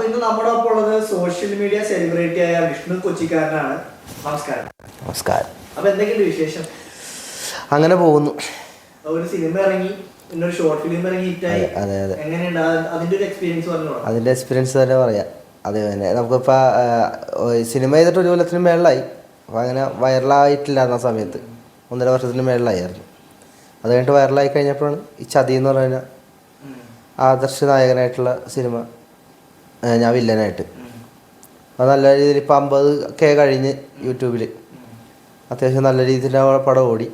അപ്പൊ ഇന്ന് നമ്മുടെ ഒപ്പം ഉള്ളത് സോഷ്യൽ മീഡിയ സെലിബ്രിറ്റി ആയ വിഷ്ണു കൊച്ചിക്കാരനാണ്. നമസ്കാരം. നമസ്കാരം. അപ്പൊ എന്തൊക്കെയുണ്ട് വിശേഷം? അങ്ങനെ പോകുന്നു. ഒരു സിനിമ ഇറങ്ങി പിന്നെ ഒരു ഷോർട്ട് ഫിലിം ഇറങ്ങി ഹിറ്റായി അതെ, അതെ. എങ്ങനെയുണ്ട്? അത് അതിന്റെ ഒരു എക്സ്പീരിയൻസ് പറഞ്ഞു അതിന്റെ എക്സ്പീരിയൻസ് തന്നെ പറയാം. അത് തന്നെ. നമുക്കിപ്പോൾ സിനിമ ചെയ്തിട്ട് ഒരു കൊല്ലത്തിന് മേളിലായി. അപ്പോൾ അങ്ങനെ വൈറലായിട്ടില്ലായിരുന്ന സമയത്ത്. ഒന്നര വർഷത്തിന് മേളിലായിരുന്നു. അത് കഴിഞ്ഞിട്ട് വൈറലായി കഴിഞ്ഞപ്പോഴാണ് ഈ ചതി എന്ന് പറയുന്ന ആദർശ നായകനായിട്ടുള്ള സിനിമ ഞാൻ വില്ലനായിട്ട്. അത് നല്ല രീതിയിൽ ഇപ്പം അമ്പത് കെ കഴിഞ്ഞ് യൂട്യൂബിൽ അത്യാവശ്യം നല്ല രീതിയിൽ ആ പടം ഓടി.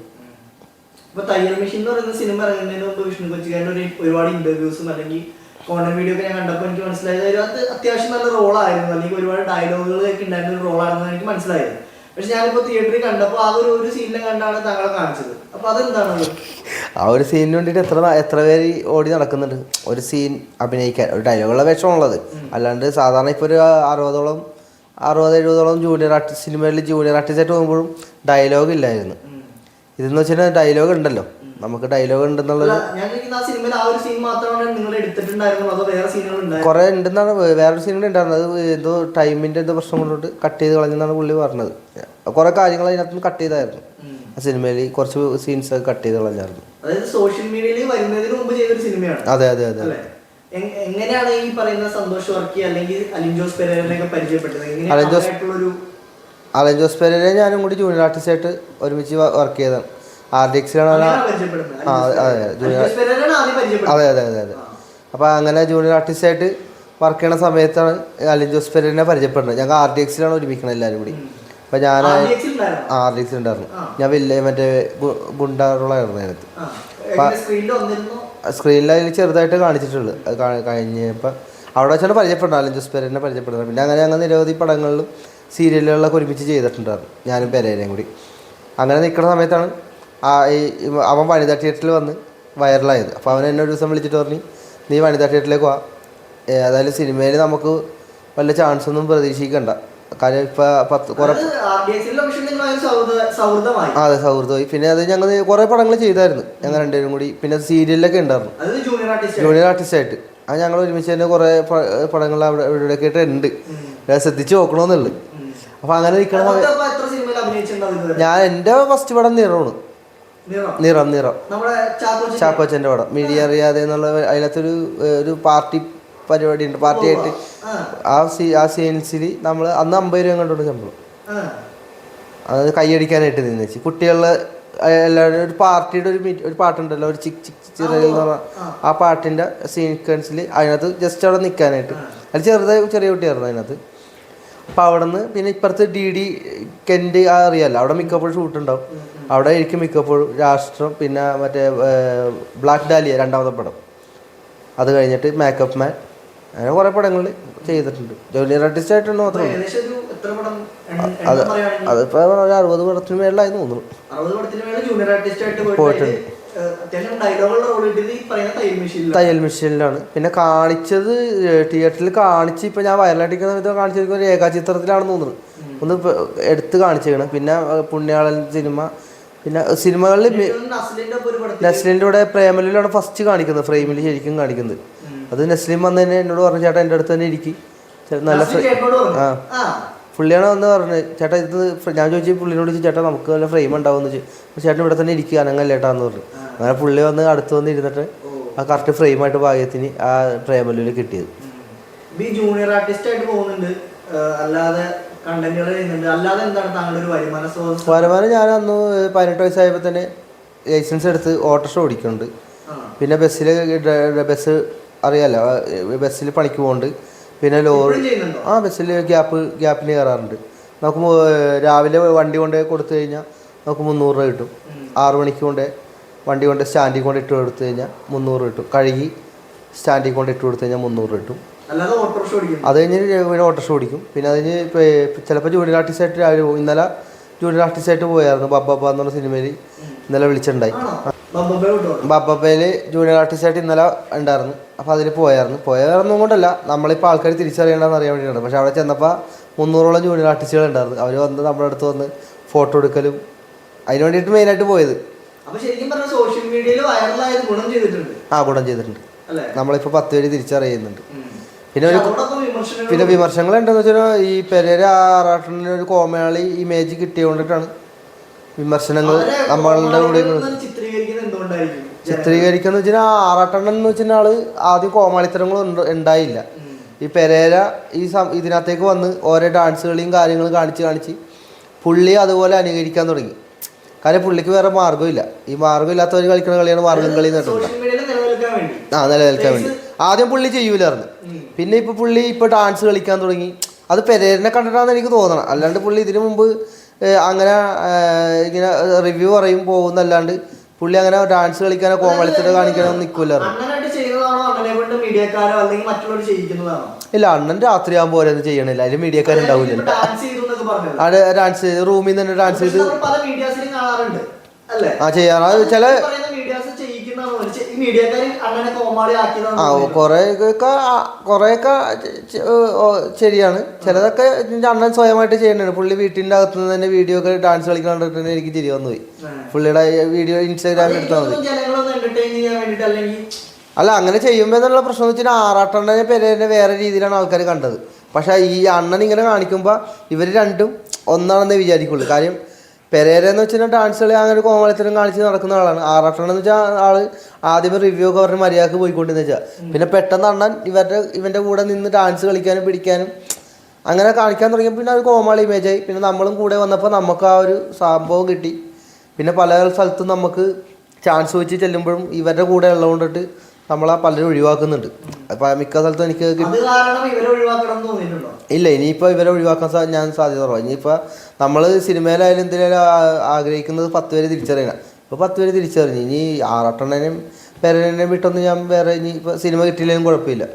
മെഷീൻ സിനിമ ഇറങ്ങുന്നതിന് വിഷ്ണു ഒരു ഒരുപാട് ഇന്റർവ്യൂസും അല്ലെങ്കിൽ വീഡിയോ ഒക്കെ ഞാൻ കണ്ടപ്പോൾ എനിക്ക് മനസ്സിലായത് അത്യാവശ്യം നല്ല റോളായിരുന്നു അല്ലെങ്കിൽ ഒരുപാട് ഡയലോഗുകൾ ഒക്കെ ഉണ്ടായിരുന്ന ഒരു റോളായിരുന്നു എനിക്ക് മനസ്സിലായത്. പക്ഷെ ഞാനിപ്പോ തിയേറ്ററിൽ കണ്ടപ്പോൾ ആ ഒരു സീനിലും കണ്ടാണ് താങ്കളെ കാണിച്ചത്. അപ്പൊ അതെന്താണ് അത്? ആ ഒരു സീനിന് വേണ്ടിയിട്ട് എത്ര എത്ര പേര് ഓടി നടക്കുന്നുണ്ട്? ഒരു സീൻ അഭിനയിക്കാൻ ഒരു ഡയലോഗുള്ള വേഷമുള്ളത് അല്ലാണ്ട് സാധാരണ ഇപ്പോൾ ഒരു അറുപതോളം അറുപത് എഴുപതോളം ജൂനിയർ ആർട്ടിസ്റ്റ് സിനിമയിൽ ജൂനിയർ ആർട്ടിസ്റ്റ് ആയിട്ട് പോകുമ്പോഴും ഡയലോഗ് ഇല്ലായിരുന്നു. ഇതെന്ന് വെച്ചാൽ ഡയലോഗ് ഉണ്ടല്ലോ. നമുക്ക് ഡയലോഗ് ഉണ്ടെന്നുള്ളത് കുറെ ഉണ്ടെന്നാണ് വേറൊരു സീൻ കൂടെ ഉണ്ടായിരുന്നത്. അത് എന്തോ ടൈമിന്റെ എന്തോ പ്രശ്നം കൊണ്ടിട്ട് കട്ട് ചെയ്ത് കളഞ്ഞെന്നാണ് പുള്ളി പറഞ്ഞത്. കുറെ കാര്യങ്ങൾ അതിനകത്ത് കട്ട് ചെയ്തായിരുന്നു. ആ സിനിമയിൽ കുറച്ച് സീൻസ് ഒക്കെ കട്ട് ചെയ്ത് കളഞ്ഞായിരുന്നു. അതായത് സോഷ്യൽ മീഡിയയിൽ വരുന്നതിന് മുമ്പ് ചെയ്തൊരു സിനിമയാണ് അതെ അതെ അതെ എങ്ങനെയാണ് ഈ പറയുന്ന സന്തോഷ് വർക്കി അല്ലെങ്കിൽ അലിൻ ജോസ് പെരേരനെയൊക്കെ പരിചയപ്പെട്ടത്? അലിൻ ജോസ്- അലൻ ജോസ് പെരേരെ ഞാനും കൂടി ജൂനിയർ ആർട്ടിസ്റ്റായിട്ട് ഒരുമിച്ച് വർക്ക് ചെയ്തതാണ്. ആർ ഡി എക്സിലാണ് ആ, അതെ, ജൂനിയർ- അതെ അതെ അതെ അതെ. അപ്പോൾ അങ്ങനെ ജൂനിയർ ആർട്ടിസ്റ്റായിട്ട് വർക്ക് ചെയ്യണ സമയത്താണ് അലിൻ ജോസ് പെരേനെ പരിചയപ്പെടുന്നത്. ഞങ്ങൾ ആർ ഡി എക്സിലാണ് ഒരുമിക്കണത് എല്ലാവരും കൂടി. അപ്പോൾ ഞാൻ? ആർ ഡി എക്സിൽ ഉണ്ടായിരുന്നു. ഞാൻ വലിയ മറ്റേ ഗുണ്ടാറുള്ളതായിരുന്നു അതിനകത്ത്. സ്ക്രീനിൽ അതിൽ ചെറുതായിട്ട് കാണിച്ചിട്ടുള്ളത് അത് കഴിഞ്ഞപ്പോൾ അവിടെ വെച്ചാണ് പരിചയപ്പെടുന്നത്. അലിൻ ജോസ് പെരേനെ പരിചയപ്പെടുന്നത്. പിന്നെ അങ്ങനെ ഞങ്ങൾ നിരവധി പടങ്ങളിലും സീരിയലുകളിലൊക്കെ ഒരുമിച്ച് ചെയ്തിട്ടുണ്ടായിരുന്നു. ഞാനും പെരേനെയും കൂടി. അങ്ങനെ നിൽക്കുന്ന സമയത്താണ് ആ ഈ അവൻ വനിതാ തിയേറ്ററിൽ വന്ന് വൈറലായത് അപ്പോൾ അവൻ എന്നെ ഒരു ദിവസം വിളിച്ചിട്ട് പറഞ്ഞു നീ വനിതാ തിയേറ്ററിലേക്ക് വാ. ഏതായാലും സിനിമയിൽ നമുക്ക് വല്ല ചാൻസ് ഒന്നും പ്രതീക്ഷിക്കണ്ട. കാര്യം ഇപ്പോൾ പത്ത് കുറേ അത് സൗഹൃദമായി. ആ അതെ സൗഹൃദമായി. പിന്നെ അത് ഞങ്ങൾ കുറേ പടങ്ങൾ ചെയ്തായിരുന്നു ഞങ്ങൾ രണ്ടുപേരും കൂടി. പിന്നെ സീരിയലിലൊക്കെ ഉണ്ടായിരുന്നു. ജൂനിയർ ആർട്ടിസ്റ്റ് ആർട്ടിസ്റ്റായിട്ട് അത് ഞങ്ങൾ ഒരുമിച്ച് തന്നെ കുറേ പടങ്ങൾ അവിടെ ഇവിടെയൊക്കെ ആയിട്ട് ഉണ്ട് അത് ശ്രദ്ധിച്ച് നോക്കണമെന്നുള്ളു അപ്പോൾ അങ്ങനെ നിൽക്കണ ഞാൻ എന്റെ ഫസ്റ്റ് പടം നിറമാണ് നിറം. നിറം ചാക്കോച്ചന്റെ പടം. മിഴി അറിയാതെ എന്നുള്ള അതിനകത്തൊരു ഒരു പാർട്ടി പരിപാടി ഉണ്ട് പാർട്ടിയായിട്ട് ആ. ആ സീ ആ സീൻസിൽ നമ്മൾ അന്ന് അമ്പത് രൂപ കണ്ടുകൊണ്ട് ശമ്പളം. അത് കൈയടിക്കാനായിട്ട് നിന്നേച്ച് കുട്ടികളിലെ എല്ലാവരും ഒരു പാർട്ടിയുടെ ഒരു മീറ്റ് ഒരു പാട്ടുണ്ടല്ലോ ഒരു ചിക് ചിക് ചിറകിൽ എന്ന് പറഞ്ഞ ആ. പാട്ടിന്റെ സീക്വൻസിൽ അതിനകത്ത് ജസ്റ്റ് അവിടെ നിൽക്കാനായിട്ട്. അത് ചെറുതായി ചെറിയ കുട്ടിയായിരുന്നു അതിനകത്ത്. അപ്പോൾ അവിടെ നിന്ന് പിന്നെ ഇപ്പുറത്ത് ഡി ഡി കെൻഡ് അറിയാലോ. അവിടെ മിക്കപ്പോഴും ഷൂട്ട് ഉണ്ടാവും അവിടെ എനിക്ക് മിക്കപ്പോഴും രാഷ്ട്രം പിന്നെ മറ്റേ ബ്ലാക്ക് ഡാലിയ രണ്ടാമത്തെ പടം. അത് കഴിഞ്ഞിട്ട് മേക്കപ്പ് മാൻ അങ്ങനെ കുറേ പടങ്ങളിൽ ചെയ്തിട്ടുണ്ട്. ജൂനിയർ ആർട്ടിസ്റ്റ് ആയിട്ടുണ്ട് മാത്രമേ അത് അതിപ്പോൾ ഒരു അറുപത് പടത്തിന് മേളിലായി തോന്നുന്നു. പോയിട്ടുണ്ട്. തയ്യൽ മെഷീനിലാണ് പിന്നെ കാണിച്ചത് തിയേറ്ററിൽ കാണിച്ച് ഇപ്പം ഞാൻ വയറിലടിക്കുന്ന സമയത്ത് കാണിച്ചിരിക്കുന്ന ഒരു ഏകാചിത്രത്തിലാണെന്ന് തോന്നുന്നു. ഒന്ന് എടുത്ത് കാണിച്ചേക്കണം. പിന്നെ പുണ്യാളൻ സിനിമ. പിന്നെ സിനിമകളിൽ നെസ്ലിന്റെ കൂടെ പ്രേമലിലാണ് ഫസ്റ്റ് കാണിക്കുന്നത്. ഫ്രെയിമിൽ ശരിക്കും കാണിക്കുന്നത്. അത് നസ്ലിം വന്ന് തന്നെ എന്നോട് പറഞ്ഞു ചേട്ടാ എന്റെ അടുത്ത് തന്നെ ഇരിക്കും. നല്ല നസ്ലിൻ ആ. പുള്ളിയാണ് വന്ന് പറഞ്ഞത് ചേട്ടാ ഇത് ഞാൻ ചോദിച്ചു പുള്ളിനോട് ചോദിച്ചു ചേട്ടാ നമുക്ക് നല്ല ഫ്രെയിം ഉണ്ടാവുമെന്ന് ചോദിച്ചു ചേട്ടൻ ഇവിടെ തന്നെ ഇരിക്കുക അനങ്ങല്ലേട്ടാന്ന് പറഞ്ഞു. അങ്ങനെ പുള്ളി വന്ന് അടുത്ത് വന്ന് ഇരുന്നിട്ട് ആ കറക്റ്റ് ഫ്രെയിമായിട്ട് ഭാഗ്യത്തിന് ആ പ്രേമലൂര് കിട്ടിയത്. ജൂനിയർ ആർട്ടിസ്റ്റ് ആയിട്ട് പോകുന്നുണ്ട്. അല്ലാതെ കണ്ടന്റുകൾ ചെയ്യുന്നുണ്ട്. അല്ലാതെ എന്താണ് താങ്കളുടെ ഒരു വരുമാന സ്രോതസ് വരുമാനം ഞാൻ അന്ന് പതിനെട്ട് വയസ്സായപ്പോൾ തന്നെ ലൈസൻസ് എടുത്ത് ഓട്ടോറിക്ഷ ഓടിക്കുന്നുണ്ട്. പിന്നെ ബസ്സിൽ ബസ് അറിയാലോ ബസ്സിൽ പണിക്ക് പോകുന്നുണ്ട് പിന്നെ ലോറി ആ ബസ്സിൽ ഗ്യാപ്പ് ഗ്യാപ്പിന് കയറാറുണ്ട് നമുക്ക് രാവിലെ വണ്ടി കൊണ്ട് കൊടുത്തു കഴിഞ്ഞാൽ നമുക്ക് മുന്നൂറ് രൂപ കിട്ടും. ആറ് മണിക്ക് കൊണ്ട് വണ്ടി കൊണ്ട് സ്റ്റാൻഡിൽ കൊണ്ട് ഇട്ട് കൊടുത്തു കഴിഞ്ഞാൽ മുന്നൂറ് കിട്ടും. കഴുകി സ്റ്റാൻഡിൽ കൊണ്ട് ഇട്ട് കൊടുത്തു കഴിഞ്ഞാൽ മുന്നൂറ് കിട്ടും. അത് കഴിഞ്ഞ് പിന്നെ ഓട്ടോറിക്ഷ ഓടിക്കും. പിന്നെ അതിന് ചിലപ്പോൾ ജൂനിയർ ആർട്ടിസ്റ്റായിട്ട് രാവിലെ പോകും ഇന്നലെ ജൂനിയർ ആർട്ടിസ്റ്റായിട്ട് പോയായിരുന്നു ബബ്ബ എന്ന് പറഞ്ഞ സിനിമയിൽ ഇന്നലെ വിളിച്ചിട്ടുണ്ടായി. ബാബ്ബയിൽ ജൂനിയർ ആർട്ടിസ്റ്റായിട്ട് ഇന്നലെ ഉണ്ടായിരുന്നു. അപ്പോൾ അതിൽ പോയായിരുന്നു. പോയായിരുന്നു കൊണ്ടല്ല. നമ്മളിപ്പോൾ ആൾക്കാർ തിരിച്ചറിയണമെന്ന് അറിയാൻ വേണ്ടിയിട്ടാണ്. പക്ഷെ അവിടെ ചെന്നപ്പോൾ മുന്നൂറോളം ജൂനിയർ ആർട്ടിസ്റ്റുകൾ ഉണ്ടായിരുന്നു. അവർ വന്ന് നമ്മുടെ അടുത്ത് വന്ന് ഫോട്ടോ എടുക്കലും അതിന് വേണ്ടിയിട്ട് മെയിനായിട്ട് പോയത്. സോഷ്യൽ മീഡിയയിൽ വൈറലായത് ഗുണം ചെയ്തിട്ടുണ്ട്. ആ ഗുണം ചെയ്തിട്ടുണ്ട്. നമ്മളിപ്പോൾ പത്ത് പേര് തിരിച്ചറിയുന്നുണ്ട്. പിന്നെ ഒരു പിന്നെ വിമർശനങ്ങൾ ഉണ്ടെന്ന് വെച്ചാൽ ഈ പെരേര ആറാട്ടിന് ഒരു കോമയാളി ഇമേജ് കിട്ടിയോണ്ടിട്ടാണ് വിമർശനങ്ങൾ നമ്മളുടെ കൂടെ ചിത്രീകരിക്കുന്ന വെച്ചാൽ ആറാട്ടെണ്ണം എന്ന് വെച്ചാൽ ആൾ ആദ്യം കോമാളിത്തരങ്ങൾ ഉണ്ടായില്ല. ഈ പെരേര ഈ ഇതിനകത്തേക്ക് വന്ന് ഓരോ ഡാൻസുകളെയും കാര്യങ്ങളും കാണിച്ച് കാണിച്ച് പുള്ളി അതുപോലെ അനുകരിക്കാൻ തുടങ്ങി. കാര്യം പുള്ളിക്ക് വേറെ മാർഗമില്ല. ഈ മാർഗമില്ലാത്തവർ കളിക്കുന്ന കളിയാണ് മാർഗം കളി എന്ന് പറഞ്ഞിട്ടുള്ളത്. സോഷ്യൽ മീഡിയയിൽ നിലനിൽക്കാൻ വേണ്ടി. ആ നിലനിൽക്കാൻ വേണ്ടി. ആദ്യം പുള്ളി ചെയ്യൂലായിരുന്നു. പിന്നെ ഇപ്പൊ പുള്ളി ഇപ്പൊ ഡാൻസ് കളിക്കാൻ തുടങ്ങി. അത് പെരേരനെ കണ്ടിട്ടാന്ന് എനിക്ക് തോന്നണം. അല്ലാണ്ട് പുള്ളി ഇതിനു മുമ്പ് അങ്ങനെ ഇങ്ങനെ റിവ്യൂ പറയും പോകുന്നല്ലാണ്ട് പുള്ളി അങ്ങനെ ഡാൻസ് കളിക്കാനോ കോമളിത്തരോ കാണിക്കാനോ ചെയ്യിക്കുന്നതാണോ? ഇല്ല അണ്ണൻ രാത്രി ആകുമ്പോൾ ഓരോന്ന് ചെയ്യണില്ല. അതിൽ മീഡിയക്കാരുണ്ടാവില്ല ഡാൻസ് റൂമിൽ നിന്ന് തന്നെ ഡാൻസ് ചെയ്ത് ആ ചെയ്യാറ്. ചില പറയുന്ന മീഡിയാസ് ചെയ്യിക്കുന്നതാണ് പോലെ. ചെ- ഈ മീഡിയക്കാർ അണ്ണനെ കോമാളി ആക്കിയതാണ് ആ കുറേയൊക്കെ കുറേയൊക്കെ ശരിയാണ്. ചിലതൊക്കെ അണ്ണൻ സ്വയമായിട്ട് ചെയ്യണതാണ് പുള്ളി വീട്ടിന്റെ അകത്ത് നിന്ന് തന്നെ വീഡിയോ ഒക്കെ ഡാൻസ് കളിക്കാൻ കണ്ടിട്ട് എനിക്ക് ചിരി വന്നു പോയി. പുള്ളിയുടെ വീഡിയോ ഇൻസ്റ്റാഗ്രാമിൽ എടുത്താൽ മതി. അല്ല അങ്ങനെ ചെയ്യുമ്പോൾ എന്നുള്ള പ്രശ്നം വെച്ചാൽ ആറാട്ടണ്ണനെ പേരെ വേറെ രീതിയിലാണ് ആൾക്കാർ കണ്ടത്. പക്ഷേ ഈ അണ്ണൻ ഇങ്ങനെ കാണിക്കുമ്പോൾ ഇവർ രണ്ടും ഒന്നാണെന്നേ വിചാരിക്കുള്ളൂ. കാര്യം പെരേര എന്ന് വെച്ചാൽ ഡാൻസ് കളി അങ്ങനെ കോമളത്തിലും കാണിച്ച് നടക്കുന്ന ആളാണ്. ആറാട്ടണ്ണൻ എന്ന് വെച്ചാൽ ആൾ ആദ്യമേ റിവ്യൂ ഒക്കെ പറഞ്ഞ് മര്യാദയ്ക്ക് പോയിക്കൊണ്ടെന്ന് വെച്ചാൽ പിന്നെ പെട്ടെന്ന് അണ്ണൻ ഇവരുടെ ഇവന്റെ കൂടെ നിന്ന് ഡാൻസ് കളിക്കാനും പിടിക്കാനും അങ്ങനെ കാണിക്കാൻ തുടങ്ങിയപ്പോൾ പിന്നെ അത് കോമാളി ഇമേജായി പിന്നെ നമ്മളും കൂടെ വന്നപ്പോൾ നമുക്ക് ആ ഒരു സംഭവം കിട്ടി. പിന്നെ പല സ്ഥലത്തും നമുക്ക് ചാൻസ് വെച്ച് ചെല്ലുമ്പോഴും ഇവരുടെ കൂടെ ഉള്ളതുകൊണ്ടിട്ട് നമ്മളെ പലരും ഒഴിവാക്കുന്നുണ്ട്. അപ്പൊ മിക്ക സ്ഥലത്തും എനിക്ക് ഇല്ല ഇനിയിപ്പോൾ ഇവരെ ഒഴിവാക്കാൻ ഞാൻ സാധ്യത കുറവാണ് ഇനിയിപ്പോൾ നമ്മൾ സിനിമയിലായാലും എന്തിനായാലും ആഗ്രഹിക്കുന്നത് പത്ത് പേര് തിരിച്ചറിയണം. ഇപ്പോൾ പത്ത് പേര് തിരിച്ചറിഞ്ഞു. ഇനി ആറട്ടെണ്ണനും പേരനെയും വിട്ടൊന്നും ഞാൻ വേറെ ഇനി ഇപ്പോൾ സിനിമ കിട്ടിയില്ലെങ്കിലും കുഴപ്പമില്ല.